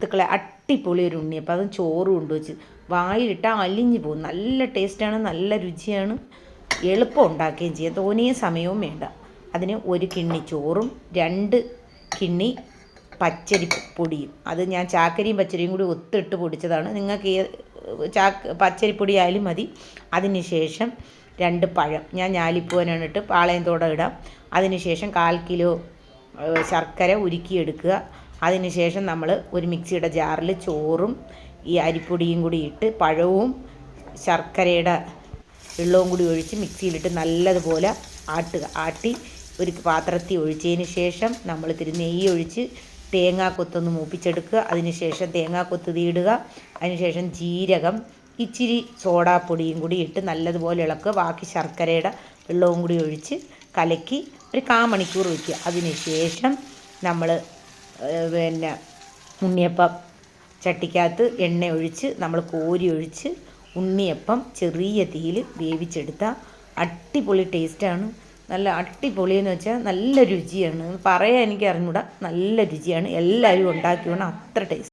സുഹൃത്തുക്കളെ അട്ടിപ്പൊളി ഒരു ഉണ്ണിയപ്പം. അതും ചോറും ഉണ്ട് വെച്ച് വായിലിട്ടാൽ അലിഞ്ഞു പോകും. നല്ല ടേസ്റ്റാണ് നല്ല രുചിയാണ്. എളുപ്പം ഉണ്ടാക്കുകയും ചെയ്യാം. തോന്നിയ സമയവും വേണ്ട. അതിന് ഒരു കിണ്ണി ചോറും രണ്ട് കിണ്ണി പച്ചരി പൊടിയും. അത് ഞാൻ ചാക്കരിയും പച്ചരിയും കൂടി ഒത്തിട്ട് പൊടിച്ചതാണ്. നിങ്ങൾക്ക് ചാക്ക് പച്ചരിപ്പൊടി ആയാലും മതി. അതിന് ശേഷം രണ്ട് പഴം. ഞാൻ ഞാലിപ്പൂവനാണ് ഇട്ട് പാളയം തോട ഇടാം. അതിന് ശേഷം കാൽ കിലോ ശർക്കര ഉരുക്കിയെടുക്കുക. അതിന് ശേഷം നമ്മൾ ഒരു മിക്സിയുടെ ജാറിൽ ചോറും ഈ അരിപ്പൊടിയും കൂടി ഇട്ട് പഴവും ശർക്കരയുടെ വെള്ളവും കൂടി ഒഴിച്ച് മിക്സിയിലിട്ട് നല്ലതുപോലെ ആട്ടുക. ആട്ടി ഒരു പാത്രത്തിൽ ഒഴിച്ചതിന് ശേഷം നമ്മൾ ഇത്തിരി നെയ്യ് ഒഴിച്ച് തേങ്ങാക്കൊത്തൊന്ന് മൂപ്പിച്ചെടുക്കുക. അതിനുശേഷം തേങ്ങാക്കൊത്ത് തീടുക. അതിനുശേഷം ജീരകം ഇച്ചിരി സോഡാപ്പൊടിയും കൂടി ഇട്ട് നല്ലതുപോലെ ഇളക്കുക. ബാക്കി ശർക്കരയുടെ വെള്ളവും കൂടി ഒഴിച്ച് കലക്കി ഒരു കാ മണിക്കൂർ വയ്ക്കുക അതിനുശേഷം നമ്മൾ പിന്നെ ഉണ്ണിയപ്പം ചട്ടിക്കകത്ത് എണ്ണ ഒഴിച്ച് നമ്മൾ കോരി ഒഴിച്ച് ഉണ്ണിയപ്പം ചെറിയ തീയിൽ വേവിച്ചെടുത്താൽ അടിപൊളി ടേസ്റ്റാണ്. നല്ല അടിപൊളി എന്ന് വെച്ചാൽ നല്ല രുചിയാണ്. പറയാൻ എനിക്ക് അറിഞ്ഞൂടാ. നല്ല രുചിയാണ്. എല്ലാവരും ഉണ്ടാക്കി വേണം അത്ര ടേസ്റ്റ്.